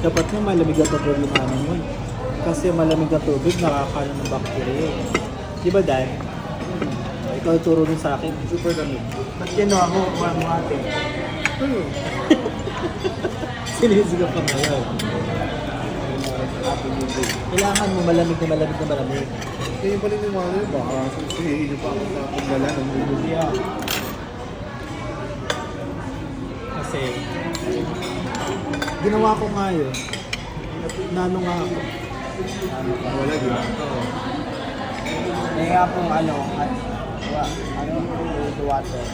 yung malamig na tubig yung ano mo. eh. Kasi malamig na tubig, nakakaano ng bacteria. eh. Di ba, Dan? Ikaw turo rin sa akin. Super lamig. Ba't ginawa mo, mga ate? Sinisigaw ka ngayon. Kailangan mo malamig na malamig na malamig. Kaya yung paniniwala yun, baka susihin niyo pa ako sa paglala ng. Yeah. Kasi, ginawa ko nga yun. Nano nga ako. Wala, ba? Kaya pong ano, at, ano, water.